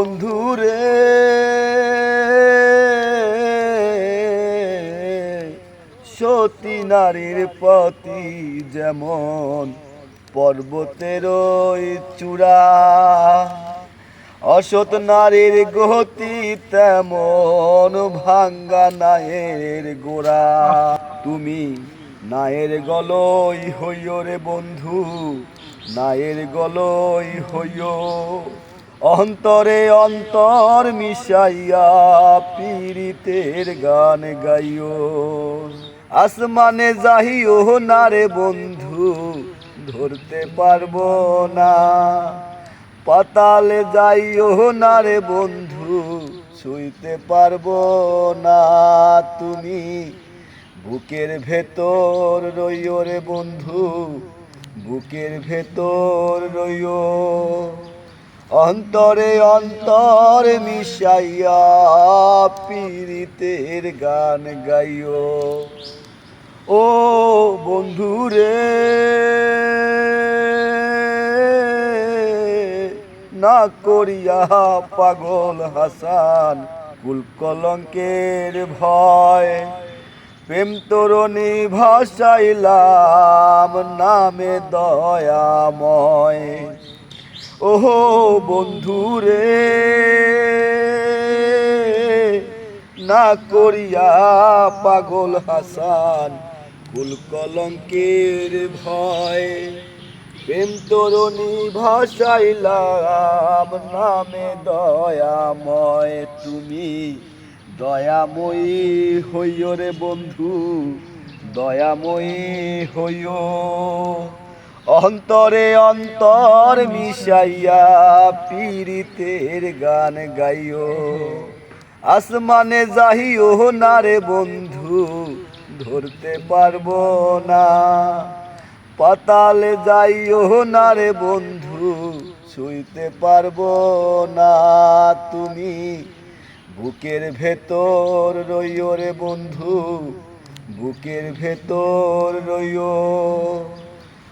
বন্ধুরে। সতী নারীর পতি যেমন পর্বতের চূড়া, অসৎ নারীর গতি তেমন ভাঙ্গা নায়ের গোড়া। তুমি নায়ের গলই হইও রে বন্ধু, নায়ের গলই হইও। অন্তরে অন্তর মিশাইয়া পীড়িতের গান গাইও। আসমানে যাইও না রে বন্ধু, ধরতে পারব না। পাতালে যাইও না রে বন্ধু, ছুঁইতে পারব না। তুমি বুকের ভেতর রইও রে বন্ধু, বুকের ভেতর রইও অন্তরে অন্তর মিশাইয়া পীড়িতের গান গাইও। ও বন্ধুরে, না করিয়া পাগল হাসান কুল কলঙ্কের ভয়, প্রেম তরণী ভাসাইলাম নামে দয়াময়। ওহো বন্ধুরে, না করিয়া পাগল হাসান, কুল কলঙ্কের ভয়, প্রেম তরণী ভাসাইলাম, নামে দয়াময় তুমি, দয়াময়ী হইও রে বন্ধু, দয়াময়ী হইও অন্তরে অন্তর মিশাইয়া পীড়িতের গান গাইও। আসমানে যাইও না রে বন্ধু, ধরতে পারব না। পাতালে যাইও না রে বন্ধু, ছুঁইতে পারব না। তুমি বুকের ভেতর রইও রে বন্ধু, বুকের ভেতর রইও।